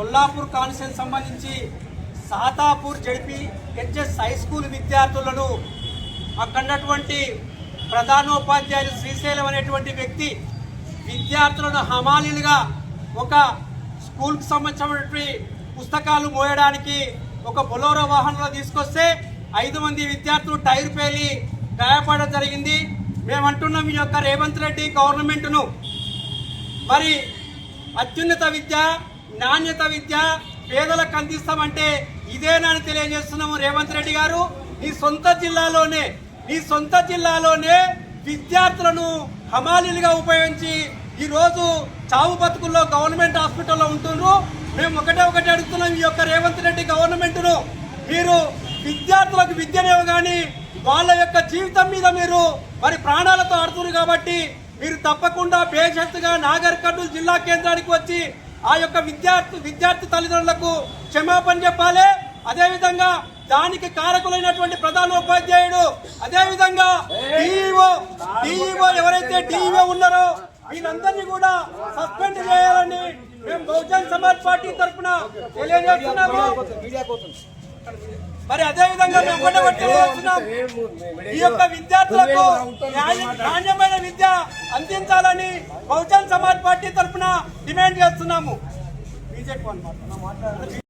Kollapur constituency సంబంధించి Satapur ZP HS high school విద్యార్థులను అక్కడ ఉన్నటువంటి ప్రధానోపాధ్యాయులు శ్రీశైలం అనేటువంటి వ్యక్తి విద్యార్థులను హమాలీలుగా ఒక స్కూల్కి సంబంధించినటువంటి పుస్తకాలు మోయడానికి ఒక బొలోరో వాహనంలో తీసుకొస్తే ఐదు మంది విద్యార్థులు టైర్ పేలి గాయపడడం జరిగింది. మేము అంటున్నాం ఈ యొక్క రేవంత్ రెడ్డి గవర్నమెంట్ను. మరి అత్యున్నత విద్య నాణ్యత విద్య పేదలకు అందిస్తామంటే ఇదేనని తెలియజేస్తున్నాము రేవంత్ రెడ్డి గారు. నీ సొంత జిల్లాలోనే నీ సొంత జిల్లాలోనే విద్యార్థులను హమాలీలుగా ఉపయోగించి ఈరోజు చావు బతుకుల్లో గవర్నమెంట్ హాస్పిటల్లో ఉంటున్నారు మేము ఒకటే ఒకటి అడుగుతున్నాం ఈ యొక్క రేవంత్ రెడ్డి గవర్నమెంట్ను. మీరు విద్యార్థులకు విద్యనేవి కానీ వాళ్ళ యొక్క జీవితం మీద మీరు మరి ప్రాణాలతో ఆడుతున్నారు కాబట్టి మీరు తప్పకుండా పేషెంట్గా నాగర్ కర్నూలు జిల్లా కేంద్రానికి వచ్చి ఆ యొక్క విద్యార్థి విద్యార్థి తల్లిదండ్రులకు క్షమాపణ చెప్పాలి. అదేవిధంగా దానికి కారకులైనటువంటి ప్రధాన ఉపాధ్యాయుడు అదేవిధంగా డిఈఓ డిఈఓ ఎవరైతే డిఈఓ ఉన్నారో వీళ్ళందరినీ కూడా సస్పెండ్ చేయాలని మేము బహుజన్ సమాజ్ పార్టీ తరఫున తెలియజేస్తున్నాము. మరి అదే విధంగా మేము ఒకటే తెలియజేస్తున్నాం ఈ యొక్క విద్యార్థులకు నాణ్యమైన విద్య అందించాలని బహుజన్ సమాజ్ పార్టీ తరఫున డిమాండ్ చేస్తున్నాము. బీజేపీ.